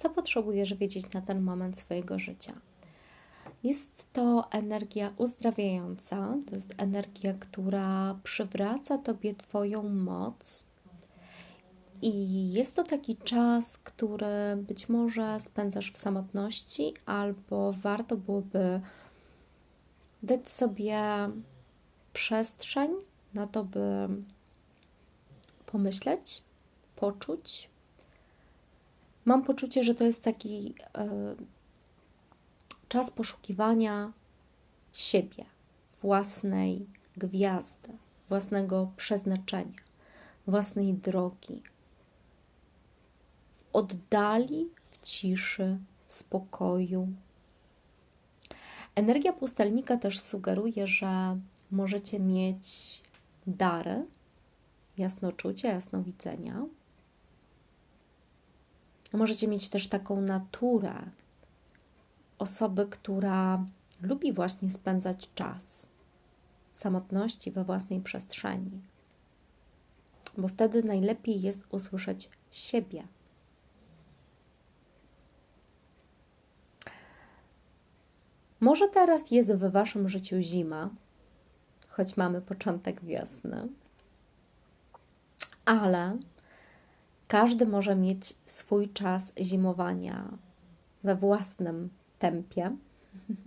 Co potrzebujesz wiedzieć na ten moment swojego życia? Jest to energia uzdrawiająca, to jest energia, która przywraca Tobie Twoją moc. I jest to taki czas, który być może spędzasz w samotności, albo warto byłoby dać sobie przestrzeń na to, by pomyśleć, poczuć. Mam poczucie, że to jest taki e, czas poszukiwania siebie, własnej gwiazdy, własnego przeznaczenia, własnej drogi. W oddali, w ciszy, w spokoju. Energia pustelnika też sugeruje, że możecie mieć dary, jasnoczucia, jasnowidzenia. Możecie mieć też taką naturę osoby, która lubi właśnie spędzać czas w samotności, we własnej przestrzeni. Bo wtedy najlepiej jest usłyszeć siebie. Może teraz jest w Waszym życiu zima, choć mamy początek wiosny, ale każdy może mieć swój czas zimowania we własnym tempie,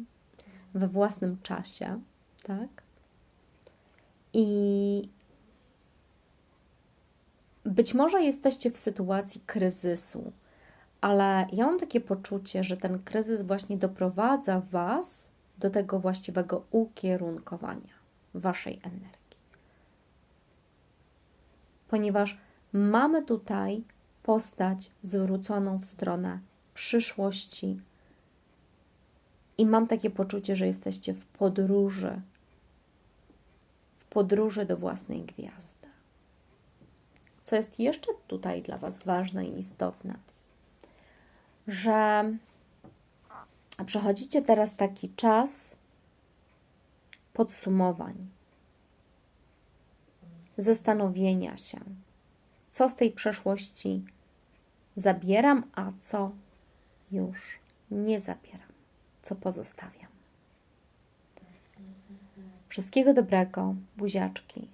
we własnym czasie, tak? I być może jesteście w sytuacji kryzysu, ale ja mam takie poczucie, że ten kryzys właśnie doprowadza Was do tego właściwego ukierunkowania Waszej energii. Ponieważ mamy tutaj postać zwróconą w stronę przyszłości, i mam takie poczucie, że jesteście w podróży, w podróży do własnej gwiazdy. Co jest jeszcze tutaj dla Was ważne i istotne, że przechodzicie teraz taki czas podsumowań, zastanowienia się, co z tej przeszłości zabieram, a co już nie zabieram co pozostawiam. Wszystkiego dobrego, buziaczki.